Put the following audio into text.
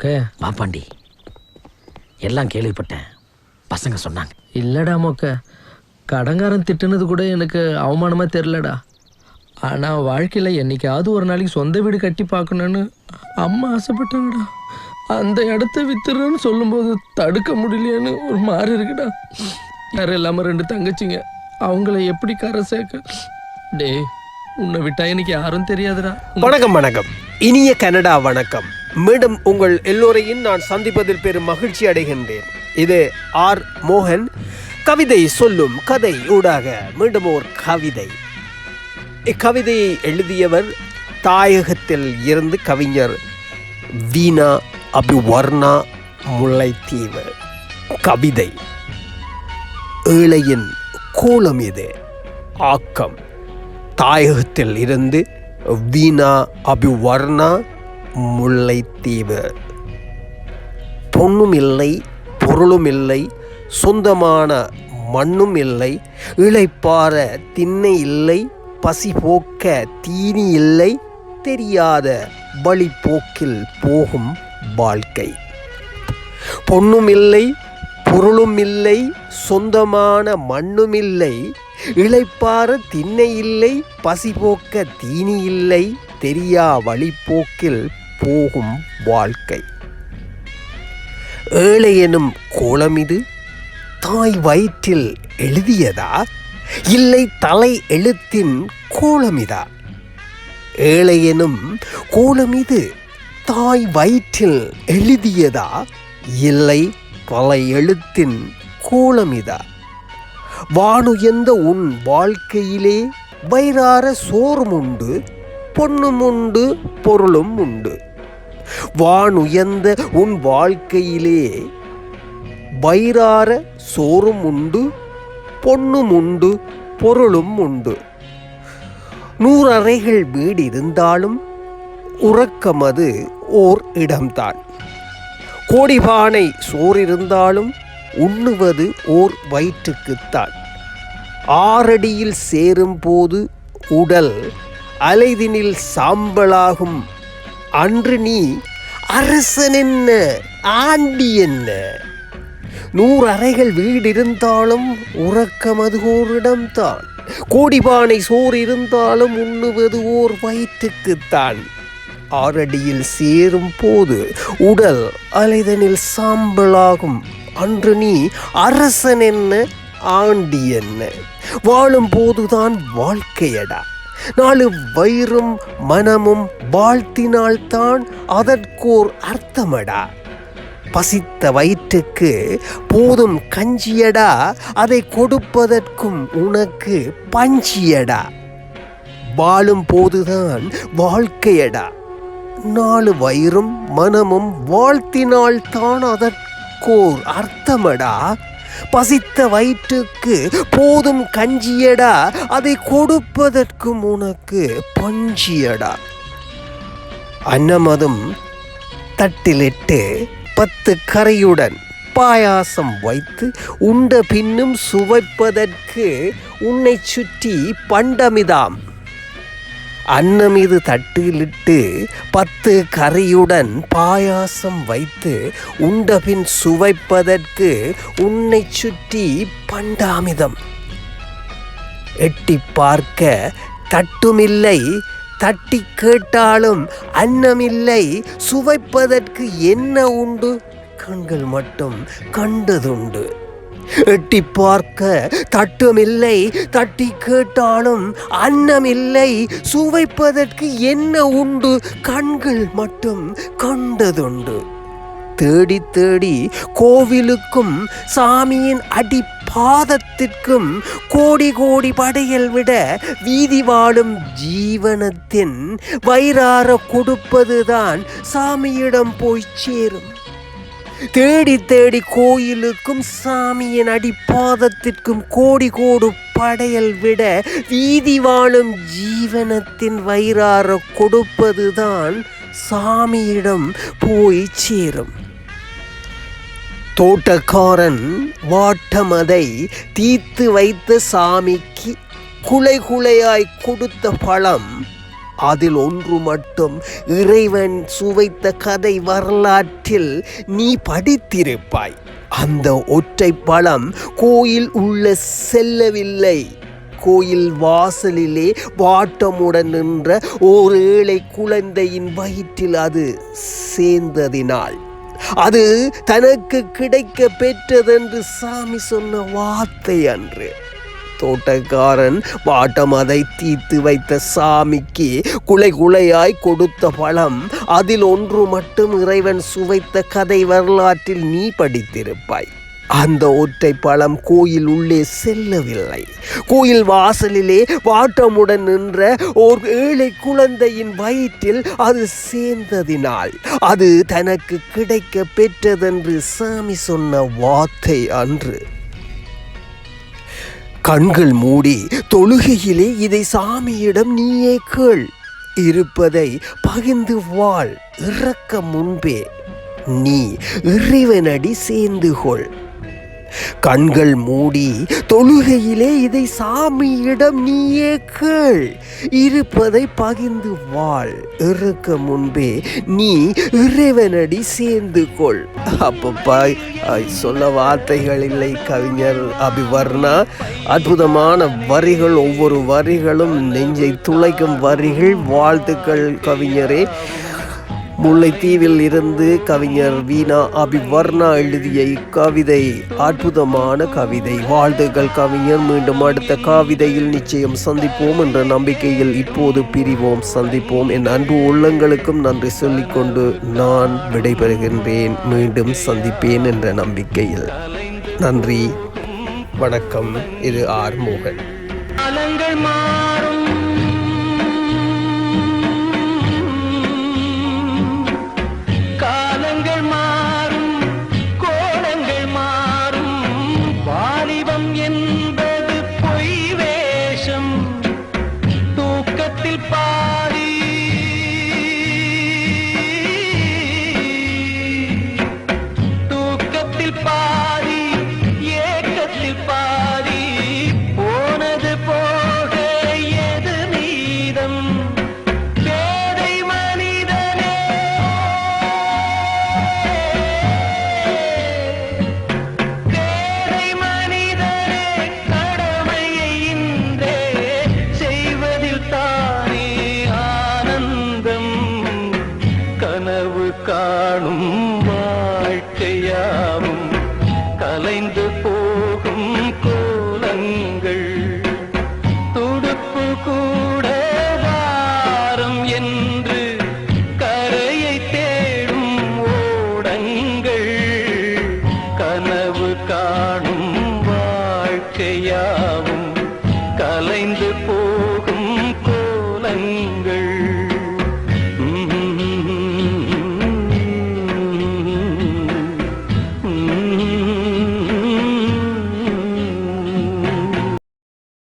மொக்க வாப்பாண்டி எல்லாம் கேள்விப்பட்டேன். பசங்க சொன்னாங்க. இல்லடா மொக்க கடங்காரன் திட்டுனது கூட எனக்கு அவமானமா தெரிலடா ஆனா வாழ்க்கையில என்னைக்காவது ஒரு நாளைக்கு சொந்த வீடு கட்டி பார்க்கணும்னு அம்மா ஆசைப்பட்டாங்கடா. அந்த இடத்த வித்துறேன்னு சொல்லும்போது தடுக்க முடியலையேன்னு ஒரு மாதிரி இருக்குடா. யாரும் இல்லாம ரெண்டு தங்கச்சிங்க அவங்கள எப்படி கரை சேர்க்க? டேய் உன்னை விட்டா எனக்கு யாரும் தெரியாதுடா. வணக்கம் வணக்கம். இனிய கனடா வணக்கம். மீண்டும் உங்கள் எல்லோரையும் நான் சந்திப்பதில் பெரும் மகிழ்ச்சி அடைகின்றேன். இது ஆர் மோகன். கவிதை சொல்லும் கதை ஊடாக மீண்டும் ஓர் கவிதை. இக்கவிதையை எழுதியவர் தாயகத்தில் இருந்து கவிஞர் வீணா அபிவர்ணா முல்லைத்தீவு. கவிதை. ஏழையின் கோலம் இது ஆக்கம். தாயகத்தில் இருந்து வீணா அபிவர்ணா முல்லைத்தீவு. பொண்ணும் இல்லை பொருளும் இல்லை சொந்தமான மண்ணும் இல்லை இழைப்பார திண்ணை இல்லை பசி போக்க தீனி இல்லை தெரியாத வழிப்போக்கில் போகும் வாழ்க்கை. பொண்ணும் இல்லை பொருளும் இல்லை சொந்தமான மண்ணும் இல்லை இழைப்பார திண்ணை இல்லை பசி போக்க தீனி இல்லை தெரியா வழிப்போக்கில் போகும் வாழ்க்கை. ஏழை எனும் கோலம் இது தாய் வயிற்றில் எழுதியதா? இல்லை தலை எழுத்தின் கோலமிதா ஏழை எனும் கோலம் இது தாய் வயிற்றில் எழுதியதா? இல்லை பல எழுத்தின் கோலமிதா வானுயர்ந்த உன் வாழ்க்கையிலே வயிறார சோறும் உண்டு பொண்ணும் உண்டு பொருளும் உண்டு. வான் உயர்ந்த உன் வாழ்க்கையிலே வயிறார சோறும் உண்டு பொண்ணும் உண்டு பொருளும் உண்டு. நூறு அறைகள் வீடு இருந்தாலும் உறக்கமது ஓர் இடம்தான். கோடிபானை சோறிருந்தாலும் உண்ணுவது ஓர் வயிற்றுக்குத்தான். ஆறடியில் சேரும் போது உடல் அலைதினில் சாம்பலாகும் அன்று நீ அரசன் என்ன? ஆண்டி என்ன? நூறு அறைகள் வீடு இருந்தாலும் உறக்கம் அது ஓரிடம்தான். கோடிபானை சோறு இருந்தாலும் உண்ணுவது ஓர் வயிற்றுக்குத்தான். ஆரடியில் சேரும் போது உடல் அலைதனில் சாம்பலாகும். அன்று நீ அரசன் என்ன? ஆண்டி என்ன? வாழும் போதுதான் வாழ்க்கையடா. நாலு வயிறும் மனமும் வாழ்த்தினால்தான் அதற்கோர் அர்த்தமடா. பசித்த வயிற்றுக்கு போதும் கஞ்சியடா அதை கொடுப்பதற்கும் உனக்கு பஞ்சியடா. வாழும் போதுதான் வாழ்க்கையடா. நாலு வயிறும் மனமும் வாழ்த்தினால்தான் அதற்கோர் அர்த்தமடா. பசித்த வயிற்றுக்கு போதும் கஞ்சியடா அதை கொடுப்பதற்கும் உனக்கு பஞ்சியடா. அன்னமதும் தட்டிலிட்டு பத்து கரையுடன் பாயாசம் வைத்து உண்ட பின்னும் சுவைப்பதற்கு உன்னை சுற்றி பண்டமிதாம். அன்னமிது தட்டிலிட்டு பத்து கறியுடன் பாயாசம் வைத்து உண்டபின் சுவைப்பதற்கு உன்னை சுற்றி பண்டாமிதம். எட்டி பார்க்க தட்டுமில்லை தட்டி கேட்டாலும் அன்னமில்லை சுவைப்பதற்கு என்ன உண்டு? கண்கள் மட்டும் கண்டதுண்டு. எட்டி பார்க்க தட்டுமில்லை. தட்டி கேட்டாலும் அன்னமில்லை. சுவைப்பதற்கு என்ன உண்டு? கண்கள் மட்டும் கண்டதுண்டு. தேடி தேடி கோவிலுக்கும் சாமியின் அடி பாதத்திற்கும் கோடி கோடி படையல் விட வீதி வாழும் ஜீவனத்தின் வயிறார கொடுப்பதுதான் சாமியிடம் போய் சேரும். தேடி தேடி கோயிலுக்கும் சாமியின் அடிப்பாதத்திற்கும் கோடி கோடு படையல் விட வீதி வாழும் ஜீவனத்தின் வயிறார கொடுப்பதுதான் சாமியிடம் போய் சேரும். தோட்டக்காரன் வாட்டமதை தீத்து வைத்த சாமிக்கு குலை குலையாய் கொடுத்த பழம் அதில் ஒன்று மட்டும் இறைவன் சுவைத்த கதை வரலாற்றில் நீ படித்திருப்பாய். அந்த ஒற்றை பழம் கோயில் உள்ள செல்லவில்லை. கோயில் வாசலிலே வாட்டமுடன் நின்ற ஓர் ஏழை குழந்தையின் வயிற்றில் அது சேர்ந்ததினால் அது தனக்கு கிடைக்க பெற்றதென்று சாமி சொன்ன வார்த்தை அன்று. தோட்டக்காரன் வாட்டம் அதை தீர்த்து வைத்த சாமிக்கு குலை குலையாய் கொடுத்த பழம். அதில் ஒன்று மட்டும் இறைவன் சுவைத்த கதை வரலாற்றில் நீ படித்திருப்பாய். அந்த ஒற்றை பழம் கோயில் உள்ளே செல்லவில்லை. கோயில் வாசலிலே வாட்டமுடன் நின்ற ஓர் ஏழை குழந்தையின் வயிற்றில் அது சேர்ந்ததினால் அது தனக்கு கிடைக்க பெற்றதென்று சாமி சொன்ன வார்த்தை அன்று. கண்கள் மூடி தொழுகையிலே இதை சாமியிடம் நீயே கேள். இருப்பதை பகிர்ந்து வாழ். இறக்க முன்பே நீ இறைவனடி சேர்ந்து கொள். கண்கள் மூடி தொழுகையிலே இதை சாமியிடம் நீயே கேள் இருப்பதை பகிர்ந்து வாழ். இறக்க முன்பே நீ இறைவனடி சேர்ந்து கொள். அப்பப்பா சொல்ல வார்த்தைகள் இல்லை கவிஞர் அபிவர்ணா. அற்புதமான வரிகள் ஒவ்வொரு வரிகளும் நெஞ்சை துளைக்கும் வரிகள். வாழ்த்துக்கள் கவிஞரே. முல்லைத்தீவில் இருந்து கவிஞர் வீணா அபிவர்ணா எழுதிய இக்கவிதை அற்புதமான கவிதை. வாழ்த்துக்கள் கவிஞர் மீண்டும் அடுத்த கவிதையில் நிச்சயம் சந்திப்போம் என்ற நம்பிக்கையில் இப்போது பிரிவோம் சந்திப்போம். என் அன்பு உள்ளங்களுக்கும் நன்றி சொல்லிக்கொண்டு நான் விடைபெறுகின்றேன். மீண்டும் சந்திப்பேன் என்ற நம்பிக்கையில். நன்றி. வணக்கம். இது ஆர்